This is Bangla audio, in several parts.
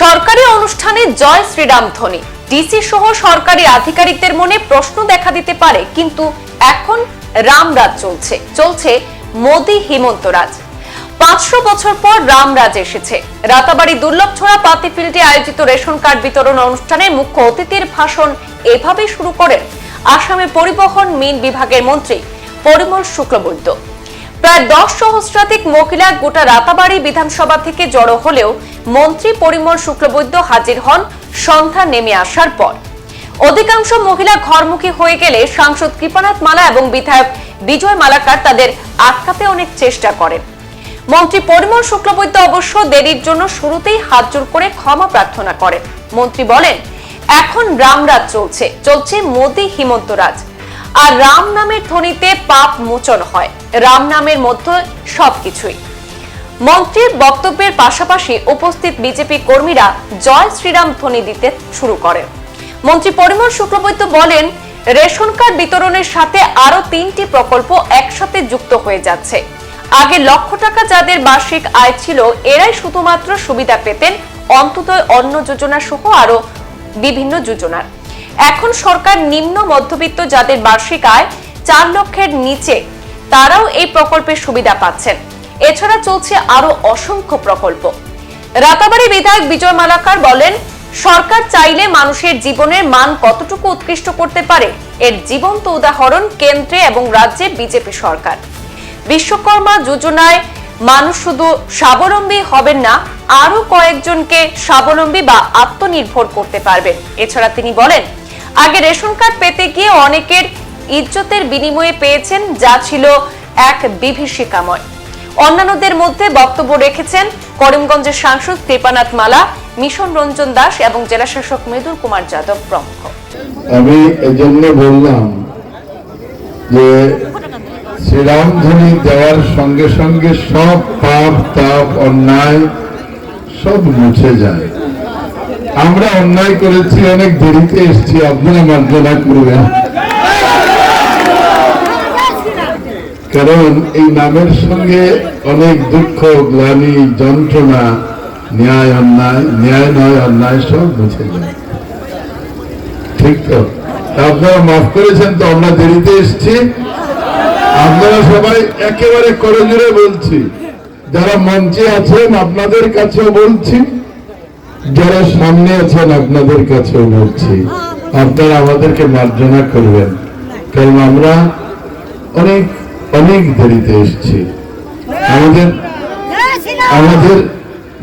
সরকারি অনুষ্ঠানে জয় শ্রীরাম ধ্বনি ডিসি সহ সরকারি আধিকারিকদের মনে প্রশ্ন দেখা দিতে পারে, কিন্তু এখন রামরাজ চলছে। চলছে মোদি হিমন্ত রাজ। পাঁচশো বছর পর রামরাজ এসেছে। রাতাবাড়ি দুর্লভছড়া পাতি ফিল্ডে আয়োজিত রেশন কার্ড বিতরণ অনুষ্ঠানে মুখ্য অতিথির ভাষণ এভাবে শুরু করেন আসামে পরিবহন মিন বিভাগের মন্ত্রী পরিমল শুক্লবৈদ্য। প্রায় দশ সহস্রাধিক মহিলা গোটা রাতাবাড়ি বিধানসভা থেকে জড়ো হলেও মন্ত্রী পরিমল শুক্লবৈদ্য হাজির হন সন্ধ্যা নেমে আসার পর। অধিকাংশ মহিলা ঘরমুখী হয়ে গেলে সাংসদ কৃপানাথ মালা এবং বিধায়ক বিজয় মালাকার তাদের আটকাতে অনেক চেষ্টা করেন। মন্ত্রী পরিমল শুক্লবৈদ্য অবশ্য দেরির জন্য শুরুতেই হাত জোর করে ক্ষমা প্রার্থনা করেন। মন্ত্রী বলেন, এখন রামরাজ চলছে। চলছে মোদি হিমন্ত রাজ। আর রাম নামের ধ্বনিতে পাপ মোচন হয়। রাম নামের মধ্যে সবকিছুই। মন্ত্রীর বক্তব্যের পাশাপাশি উপস্থিত বিজেপি কর্মীরা জয় শ্রীরাম ধ্বনি দিতে শুরু করেন মন্ত্রী পরিমল শুক্লবৈদ্য বলেন, রেশন কার্ড বিতরণের সাথে আরও তিনটি প্রকল্প একসাথে যুক্ত হয়ে যাচ্ছে। আগে লক্ষ টাকা যাদের বার্ষিক আয় ছিল, এরাই শুধুমাত্র সুবিধা পেতেন অন্ততই অন্ন যোজনা সহ আরও বিভিন্ন যোজনার। এখন সরকার নিম্ন মধ্যবিত্ত যাদের বার্ষিক আয় চার লক্ষের নিচে, তারাও এই প্রকল্পের সুবিধা পাচ্ছেন। এছাড়া চলছে আরও অসংখ্য প্রকল্প। রাতাবাড়ি বিধায়ক বিজয় মালাকার বলেন, সরকার চাইলে মানুষের জীবনের মান কতটুকু উৎকৃষ্ট করতে পারে এর জীবন্ত উদাহরণ কেন্দ্রে এবং রাজ্যে বিজেপি সরকার। বিশ্বকর্মা যোজনায় মানুষ শুধু স্বাবলম্বী হবেন না, আরও কয়েকজনকে স্বাবলম্বী বা আত্মনির্ভর করতে পারবেন। এছাড়া তিনি বলেন, আগে রেশন কার্ড পেতে গিয়ে অনেকের ইজ্জতের বিনিময়ে পেয়েছেন, যা ছিল এক বিভীষিকাময়। অন্যান্যদের মধ্যে বক্তব্য রেখেছেন করিমগঞ্জের সাংসদ কৃপানাথ মালা, মিশন রঞ্জন দাস এবং জেলাশাসক মৃদুল কুমার যাদব প্রমুখ। আমি এজন্য বললাম যে শ্রীরামধ্বনি দেওয়ার সঙ্গে সঙ্গে সব পাপ, তাপ, অন্যায় সব মুছে যায়। আমরা অন্যায় করেছি, অনেক দেরিতে এসেছি আপনারা মার্জনা করবেন। কারণ এই নামের সঙ্গে অনেক দুঃখ, গ্লানি, যন্ত্রণা, ন্যায় অন্যায়, ন্যায় নয় অন্যায় সব মুছে যায়। ঠিক তো? আপনারা মাফ করেছেন তো, আমরা দেরিতে এসেছি। আপনারা সবাই একেবারে করে জুড়ে বলছি। যারা মঞ্চে আছেন, আপনাদের কাছেও বলছি। যারা সামনে আছেন, আপনাদের কাছেও বলছি। আপনারা আমাদেরকে মার্জনা করবেন। কারণ আমরা অনেক অনেক দেরিতে এসেছি। আমাদের আমাদের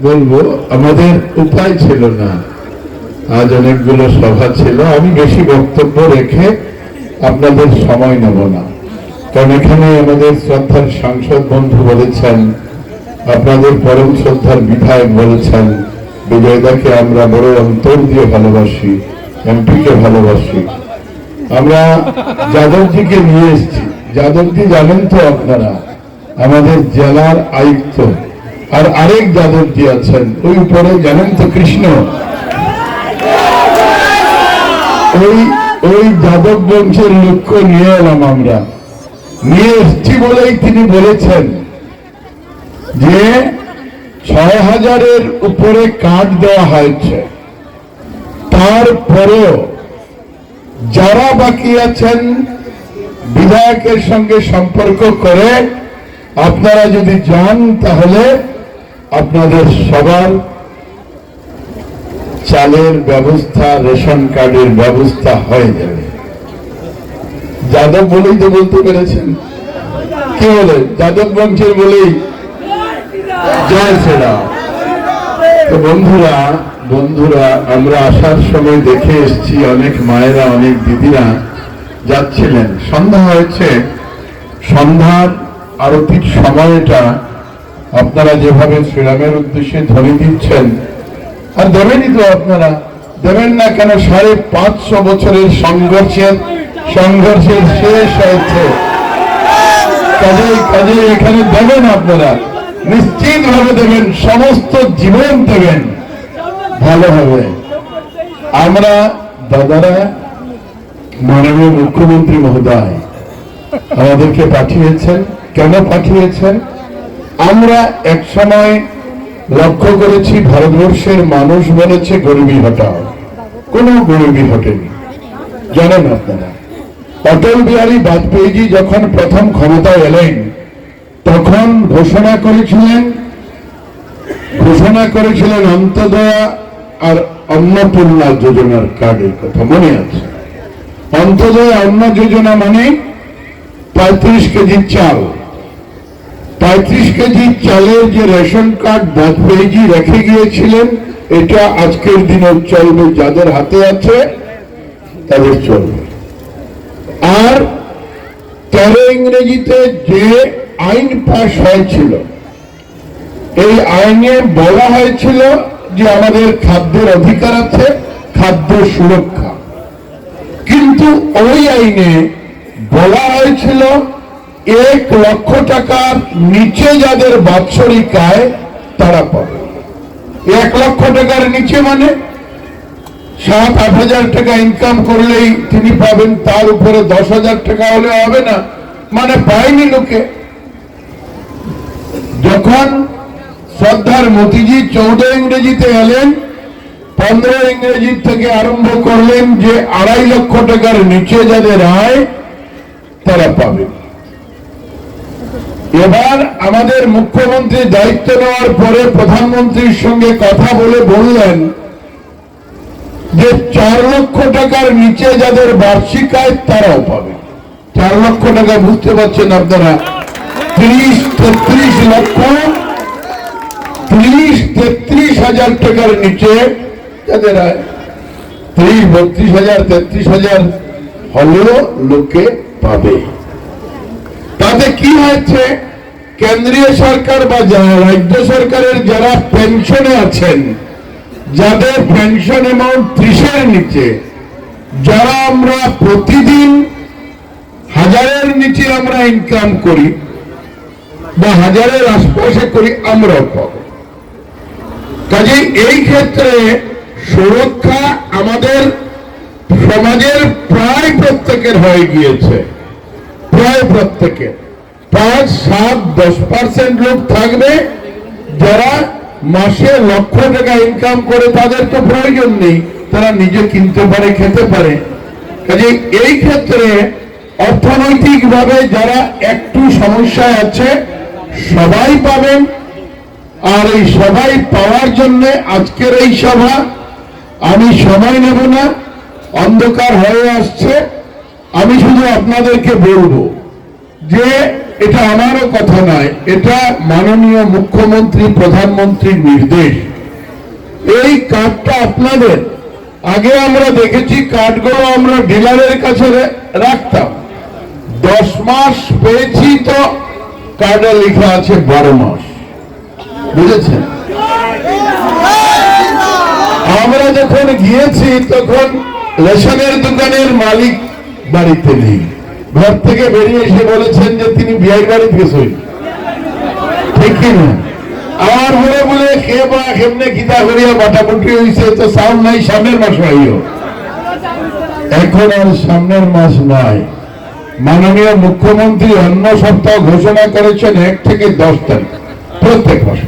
বলব, আমাদের উপায় ছিল না। আজ অনেকগুলো সভা ছিল। আমি বেশি বক্তব্য রেখে আপনাদের সময় নেব না। কারণ এখানে আমাদের শ্রদ্ধার সাংসদ বন্ধু বলেছেন, আপনাদের পরম শ্রদ্ধার বিধায়ক বলেছেন, বিজয়দাকে আমরা বড় অন্তর দিয়ে ভালোবাসি এমপিকে ভালোবাসি। আমরা যাদবজিকে নিয়ে এসেছি। যাদবজি জানেন তো আপনারা? আমাদের জেলার আয়ুক্ত। আর আরেক যাদবজি আছেন, ওই উপরে জানেন তো কৃষ্ণ? ওই ওই যাদব বংশের লক্ষ্য নিয়ে এলাম আমরা। নিয়ে এসছি বলেই তিনি বলেছেন যে ছয় হাজারের উপরে কার্ড দেওয়া হয়েছে। তারপরেও যারা বাকি আছেন বিধায়কের সঙ্গে সম্পর্ক করে আপনারা যদি যান, তাহলে আপনাদের সবার চালের ব্যবস্থা, রেশন কার্ডের ব্যবস্থা হয়ে যাবে। যাদব বলেই তো বলতে পেরেছেন। কি বলে? যাদব বংশের বলেই। জয় শ্রীরাম তো বন্ধুরা বন্ধুরা, আমরা আসার সময় দেখে এসেছি, অনেক মায়েরা, অনেক দিদিরা যাচ্ছিলেন। সন্ধ্যা হয়েছে। সন্ধ্যার আরতির সময়টা আপনারা যেভাবে শ্রীরামের উদ্দেশ্যে ধ্বনি দিচ্ছেন, আর দেবেনই তো আপনারা। দেবেন না কেন, সাড়ে পাঁচশো বছরের সংঘর্ষের সংঘর্ষের শেষ হয়েছে। কাজেই কাজেই এখানে দেবেন আপনারা। নিশ্চিত ভাবে দেবেন, সমস্ত জীবন দেবেন। ভালো হবে। আমরা দাদারা মাননীয় মুখ্যমন্ত্রী মহোদয়, আমাদেরকে পাঠিয়েছেন। কেন পাঠিয়েছেন? আমরা এক সময় লক্ষ্য করেছি, ভারতবর্ষের মানুষ বলেছে, গরিবী হটাও। কোনো গরিবী হটেনি জানেন আপনারা, অটল বিহারী বাজপেয়ীজি যখন প্রথম ক্ষমতায় এলেন, তখন ঘোষণা করেছিলেন ঘোষণা করেছিলেন অন্তদয়া আর অন্নপূর্ণা যোজনার কার্ডের কথা। মনে আছে? অন্তদয় অন্ন যোজনা মানে পঁয়ত্রিশ কেজি চাল। পঁয়ত্রিশ কেজি চালের যে রেশন কার্ড বাজপেয়ীজি রেখে গিয়েছিলেন, এটা আজকের দিনে চলবে যাদের হাতে আছে, তাদের চলবে। আর তেরো ইংরেজিতে যে আইন পাশ হয়েছিল, এই আইনে বলা হয়েছিল যে আমাদের খাদ্যের অধিকার আছে, খাদ্য সুরক্ষা। কিন্তু ওই আইনে বলা হয়েছিল এক লক্ষ টাকার নিচে যাদের বাৎসরিক আয় তারা পাবে। এক লক্ষ টাকার নিচে মানে সাত, আট হাজার টাকা ইনকাম করলেই তিনি পাবেন, তার উপরে দশ হাজার টাকা হলে হবে না। মানে পায়নি লোকে। যখন শ্রদ্ধার মতিজি চৌদ্দ ইংরেজিতে এলেন পনেরো ইংরেজি থেকে আরম্ভ করলেন যে আড়াই লক্ষ টাকার নিচে যাদের আয়, তারা পাবে। এবার আমাদের মুখ্যমন্ত্রী দায়িত্ব নেওয়ার পরে প্রধানমন্ত্রীর সঙ্গে কথা বলে বললেন যে চার লক্ষ টাকার নিচে যাদের বার্ষিক আয়, তারাও পাবে। চার লক্ষ টাকা বুঝতে পারছেন আপনারা? ত্রিশ, তেত্রিশ লক্ষ, ত্রিশ, তেত্রিশ হাজার টাকার নিচে আয় ত্রিশ, বত্রিশ হাজার, তেত্রিশ হাজার হলেও লোকে পাবে। তাতে কি কেন্দ্রীয় সরকার বা রাজ্য সরকারের যারা পেনশনে আছেন, যাদের পেনশন অ্যামাউন্ট ত্রিশের নিচে, যারা আমরা প্রতিদিন হাজারের নিচে আমরা ইনকাম করি বা হাজারের আশপাশে করি, আমরাও পাবো। কাজেই এই ক্ষেত্রে সুরক্ষা আমাদের সমাজের প্রায় প্রত্যেকের হয়ে গিয়েছে। প্রায় প্রত্যেকের। পাঁচ সাত, দশ পার্সেন্ট লোক থাকবে যারা মাসে লক্ষ টাকা ইনকাম করে, তাদের তো প্রয়োজন নেই। তারা নিজে কিনতে পারে, খেতে পারে। কাজে এই ক্ষেত্রে অর্থনৈতিক ভাবে যারা একটু সমস্যায় আছে, সবাই পাবেন। আর এই সবাই পাওয়ার জন্য আজকের এই সভা আমি সময় নেব না, অন্ধকার হয়ে আসছে, আমি শুধু আপনাদেরকে বলব যে এটা আমারও কথা নয়, এটা মাননীয় মুখ্যমন্ত্রী, প্রধানমন্ত্রীর নির্দেশ। এই কার্ডটা আপনাদের। আগে আমরা দেখেছি কার্ডগুলো আমরা ডিলারের কাছে রাখতাম। দশ মাস পেয়েছি তো কার্ডে লেখা আছে বারো মাস। বুঝেছেন? আমরা যখন গিয়েছি, তখন রেশনের দোকানের মালিক বাড়িতে নেই। ঘর থেকে বেরিয়ে এসে বলেছেন যে তিনি বিয়ের বাড়িতে গেছেন। ঠিক কি না? আমার বলে, কে বা কেমনে গীতা করিয়া বাটাবুটি হয়েছে তো সাউন্ড নাই, সামনের মাস হইও। এখন আর সামনের মাস নয় মাননীয় মুখ্যমন্ত্রী অন্য সপ্তাহ ঘোষণা করেছেন, এক থেকে দশ তারিখ, প্রত্যেক মাসে।